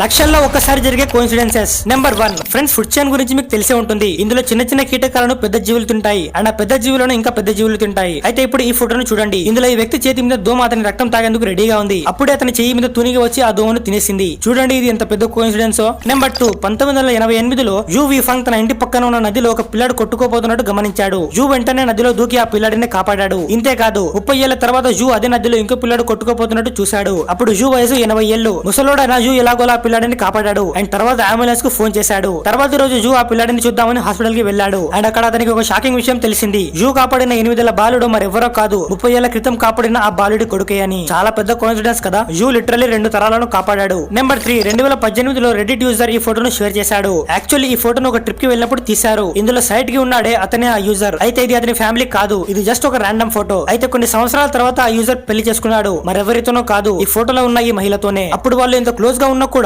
లక్షల్లో ఒక్కసారి జరిగే coincidences number one friends food chain గురించి మీకు తెలిసే ఉంటుంది. ఇందులో చిన్న చిన్న కీటకాలను పెద్ద జీవులు తింటాయి. అండ్ ఆ పెద్ద జీవులను ఇంకా పెద్ద జీవులు తింటాయి. అయితే ఇప్పుడు ఈ ఫోటోను చూడండి. ఇందులో ఈ వ్యక్తి చేతి మీద దోమ అతని రక్తం తాగేందుకు రెడీగా ఉంది. అప్పుడే అతని చెయ్యి మీద తునిగి వచ్చి ఆ దోమను తినేసింది. చూడండి ఇది ఎంత పెద్ద కోఇన్సిడెన్స్ నెంబర్ టూ పంతొమ్మిది వందల ఎనభై ఎనిమిదిలో యూ విఫాంగ్ తన ఇంటి పక్కన ఉన్న నదిలో ఒక పిల్లాడు కొట్టుకోపోతున్నట్టు గమనించాడు. జూ వెంటనే నదిలో దూకి ఆ పిల్లాడిని కాపాడాడు. ఇంతేకాదు ముప్పై ఏళ్ళ తర్వాత జూ అదే నదిలో ఇంకో పిల్లాడు కొట్టుకోపోతున్నట్టు చూశాడు. అప్పుడు జూ వయసు ఎనభై ఏళ్ళు ముసలోడైన జూ ఎలాగోలా పిల్లాడిని కాపాడాడు. అండ్ తర్వాత అంబులెన్స్కు ఫోన్ చేశాడు. తర్వాత రోజు జూ ఆ పిల్లాడిని చూద్దామని హాస్పిటల్కి వెళ్ళాడు. అండ్ అక్కడ అతనికి ఒక షాకింగ్ విషయం తెలిసింది. జూ కాపాడిన ఎనిమిదేళ్ళ బాలుడు మరెవరో కాదు ముప్పై ఏళ్ళ క్రితం కాపాడిన ఆ బాలుడి కొడుకే అని. చాలా పెద్ద కాన్ఫిడెన్స్ కదా జూ లిటరలీ రెండు తరాలను కాపాడాడు. నెంబర్ త్రీ రెండు వేల పద్దెనిమిదిలో రెడ్డిట్ యూజర్ ఈ ఫోటోను షేర్ చేశాడు. యాక్చువల్లీ ఈ ఫోటోను ఒక ట్రిప్కి వెళ్ళినప్పుడు తీశారు. ఇందులో సైట్కి ఉన్నాడే అతనే ఆ యూజర్ అయితే ఇది అతని ఫ్యామిలీ కాదు. ఇది జస్ట్ ఒక ర్యాండమ్ ఫోటో అయితే కొన్ని సంవత్సరాల తర్వాత ఆ యూజర్ పెళ్ళి చేసుకున్నాడు. మరెవరితోనో కాదు ఈ ఫోటోలో ఉన్న ఈ మహిళతోనే. అప్పుడు వాళ్ళు ఇంత క్లోజ్గా ఉన్నా కూడా